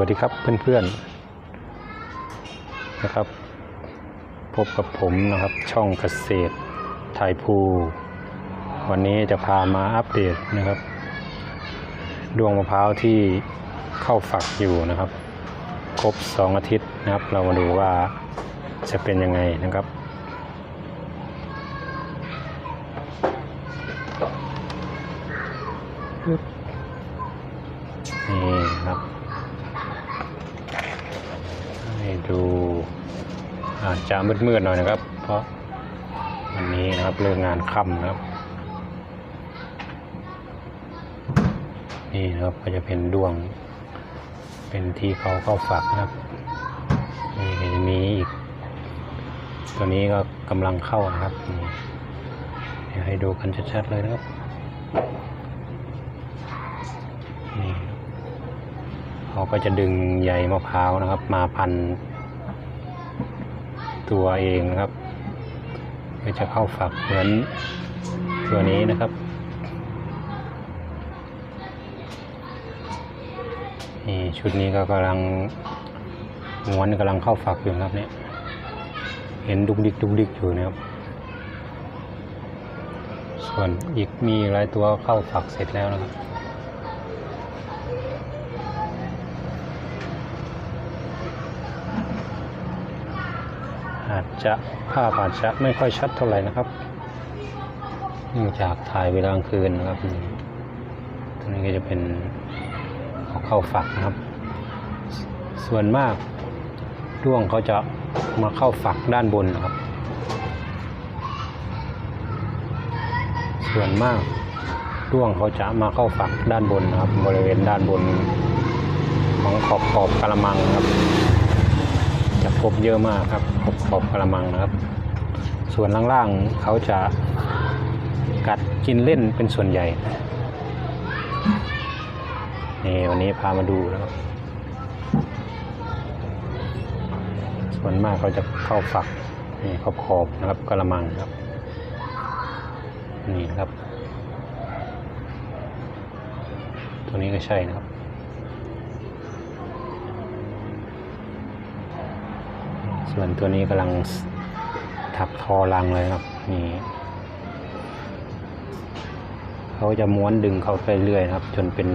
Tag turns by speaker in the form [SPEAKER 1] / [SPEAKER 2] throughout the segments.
[SPEAKER 1] วัสดีครับเพื่อนๆนะครับ พบกับผมนะครับช่องเกษตรไทยภู วันนี้จะพามาอัปเดตนะครับ ดวงมะพร้าวที่เข้าฝักอยู่นะครับ ครบ 2 อาทิตย์นะครับ เรามาดูว่าจะเป็นยังไงนะครับนี่ครับ ให้ดูอาจจะมืดๆหน่อยนะครับ เพราะวันนี้นะครับเลิกงานค่ำนะครับ นี่นะครับก็จะเป็นดวง เป็นที่เขาเข้าฝักนะครับนี่ก็จะมีอีก ตัวนี้ก็กำลังเข้านะครับเดี๋ยวให้ดูกันชัดๆเลยนะครับนี่ ครับเขาก็จะดึงใยมะพร้าวนะครับ มาพัน ตัวเองนะครับเพื่อจะเข้าฝักเหมือนตัวนี้นะครับ นี่ชุดนี้ก็กำลังม้วนกำลังเข้าฝักอยู่ครับเนี่ย เห็นดุกดิกดุกดิกอยู่นะครับ ส่วนอีกมีหลายตัวเข้าฝักเสร็จแล้วนะครับ อาจจะภาพอาจจะไม่ค่อยชัดเท่าไหร่นะครับเนื่องจากถ่ายเวลากลางคืนนะครับตัวนี้ก็จะเป็นเข้าฝักนะครับ ส่วนมากด้วงเขาจะมาเข้าฝักด้านบนนะครับ ส่วนมากด้วงเขาจะมาเข้าฝักด้านบนนะครับ บริเวณด้านบนของขอบขอบกระมังครับ จะพบเยอะมากครับขอบขอบกระมังนะครับ ส่วนล่างๆเขาจะกัดกินเล่นเป็นส่วนใหญ่นี่วันนี้พามาดูนะครับ ส่วนมากเขาจะเข้าฝักนี่ขอบขอบนะครับกระมังครับ นี่ครับ ตัวนี้ก็ใช่นะครับ ส่วนตัวนี้กำลังถักทอรังเลยครับ นี่เขาจะม้วนดึงเข้าไปเรื่อยนะครับ จนเป็น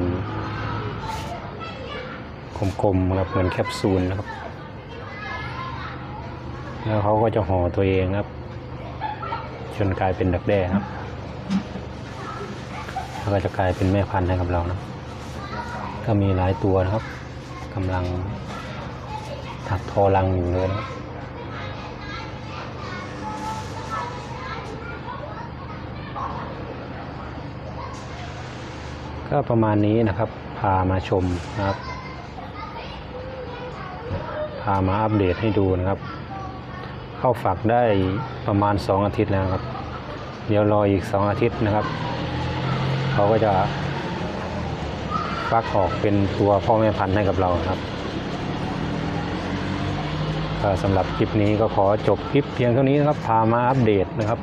[SPEAKER 1] กลมๆครับเหมือนแคปซูลนะครับ แล้วเขาก็จะห่อตัวเองครับ จนกลายเป็นดักแด้ครับแล้วก็จะกลายเป็นแม่พันธุ์ให้กับเรานะก็มีหลายตัวนะครับกำลังถักทอรังอยู่เลยนะครับ ก็ประมาณนี้นะครับ พามาชมนะครับ พามาอัปเดตให้ดูนะครับ เข้าฝักได้ประมาณ 2 อาทิตย์แล้วครับ เดี๋ยวรออีก 2 อาทิตย์นะครับ เขาก็จะฟักออกเป็นตัวพ่อแม่พันธุ์ให้กับเราครับสำหรับคลิปนี้ก็ขอจบคลิปเพียงเท่านี้นะครับ พามาอัปเดตนะครับ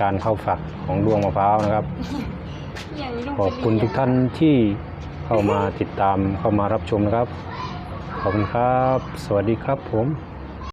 [SPEAKER 1] การเข้าฝักของดวงมะพร้าวนะครับ ขอบคุณทุกท่านที่เข้ามาติดตามเข้ามารับชมนะครับ ขอบคุณครับ สวัสดีครับผม